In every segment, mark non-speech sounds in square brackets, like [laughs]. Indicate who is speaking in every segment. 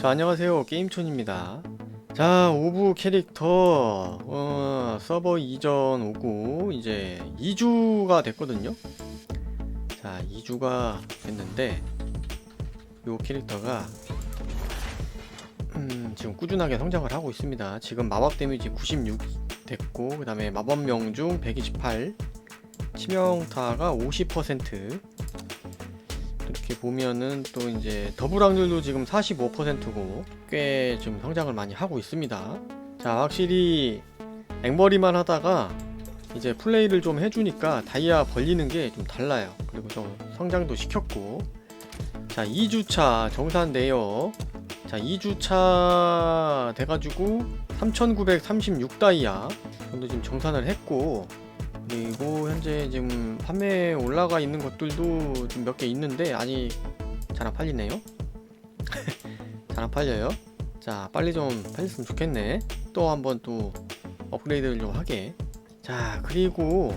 Speaker 1: 자 안녕하세요. 게임촌입니다. 자 오브 캐릭터 어, 서버 이전 오고 이제 2주가 됐거든요. 자 2주가 됐는데 요 캐릭터가 음, 지금 꾸준하게 성장을 하고 있습니다. 지금 마법 데미지 96 됐고 그 다음에 마법 명중 128 치명타가 50% 이렇게 보면은 또 이제 더블 확률도 지금 45%고 꽤 좀 성장을 많이 하고 있습니다. 자, 확실히 앵벌이만 하다가 이제 플레이를 좀 해주니까 다이아 벌리는 게 좀 달라요. 그리고 좀 성장도 시켰고. 자, 2주차 정산돼요. 자, 2주차 돼가지고 3936 다이아 정도 지금 정산을 했고, 그리고 현재 지금 판매에 올라가 있는 것들도 좀 몇 개 있는데 아직 잘 안 팔리네요. [laughs] 잘 안 팔려요. 자, 빨리 좀 팔렸으면 좋겠네. 또 한번 또 업그레이드를 좀 하게. 자, 그리고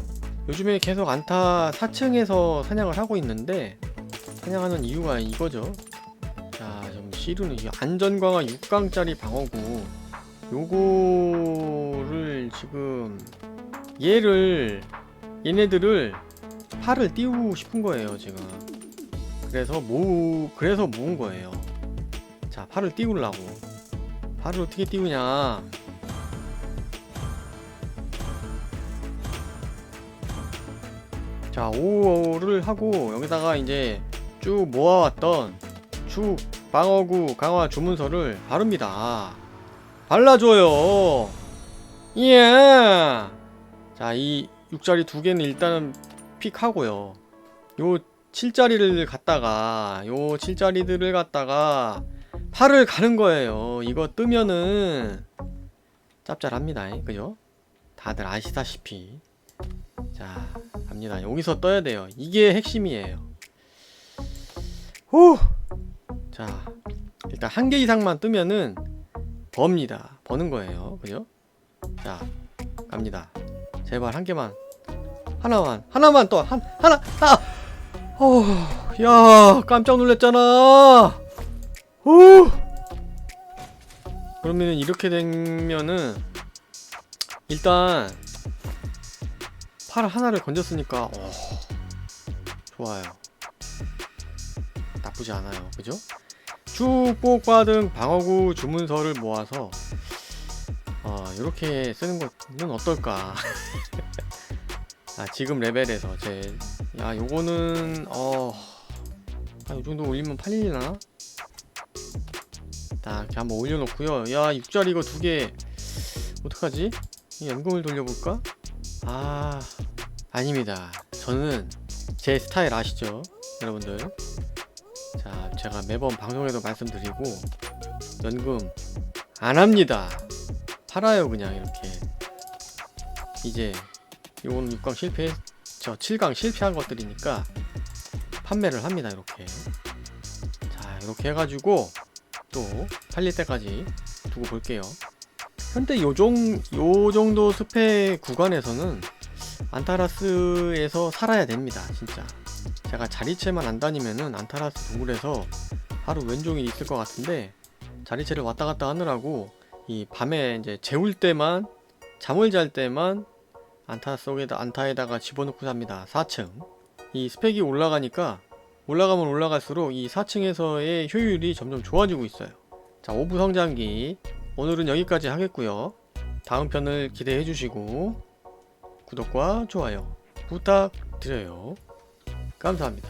Speaker 1: 요즘에 계속 안타 4층에서 사냥을 하고 있는데 사냥하는 이유가 이거죠. 자, 좀 실은 이게 안전 강화 6강짜리 방어구 요거를 지금 얘를 얘네들을 팔을 띄우고 싶은 거예요 지금 그래서 모 그래서 모은 거예요. 자 팔을 띄우려고. 팔을 어떻게 띄우냐? 자 5를 하고 여기다가 이제 쭉 모아왔던 축 방어구 강화 주문서를 바릅니다. 발라줘요. 예 자, 이 6자리 두 개는 일단은 픽하고요. 요 7자리를 갖다가 요 7자리들을 갖다가 8을 가는 거예요. 이거 뜨면은 짭짤합니다. 그죠? 다들 아시다시피. 자, 갑니다. 여기서 떠야 돼요. 이게 핵심이에요. 후! 자, 일단 한 개 이상만 뜨면은 법니다. 버는 거예요. 그죠? 자, 갑니다. 제발 한 개만. 하나만. 하나만 또 한 하나 아! 어, 야 깜짝 놀랐잖아. 오 그러면은 이렇게 되면은 일단 팔 하나를 건졌으니까 어, 좋아요. 나쁘지 않아요. 그죠? 축복받은 방어구 주문서를 모아서 어, 이렇게 쓰는 것은 어떨까? [laughs] 아, 지금 레벨에서 제, 야, 요거는, 어, 아, 요 정도 올리면 팔리나? 자, 이렇게 한번 올려놓고요. 야, 6자리 이거 두 개, 어떡하지? 이 연금을 돌려볼까? 아, 아닙니다. 저는 제 스타일 아시죠? 여러분들. 자, 제가 매번 방송에도 말씀드리고, 연금 안 합니다. 팔아요 그냥 이렇게. 이제 요건 6강 실패 저 7강 실패한 것들이니까 판매를 합니다 이렇게. 자 이렇게 해가지고 또 팔릴 때까지 두고 볼게요. 현재 요정 요 정도 스펙 구간에서는 안타라스에서 살아야 됩니다 진짜. 제가 자리체만 안 다니면은 안타라스 동굴에서 하루 왼종일 있을 것 같은데 자리체를 왔다 갔다 하느라고 이 밤에 이제 재울 때만 잠을 잘 때만 안타 속에다 안타에다가 집어넣고 삽니다. 4층. 이 스펙이 올라가니까 올라가면 올라갈수록 이 4층에서의 효율이 점점 좋아지고 있어요. 자, 오부 성장기 오늘은 여기까지 하겠고요. 다음 편을 기대해 주시고 구독과 좋아요 부탁드려요. 감사합니다.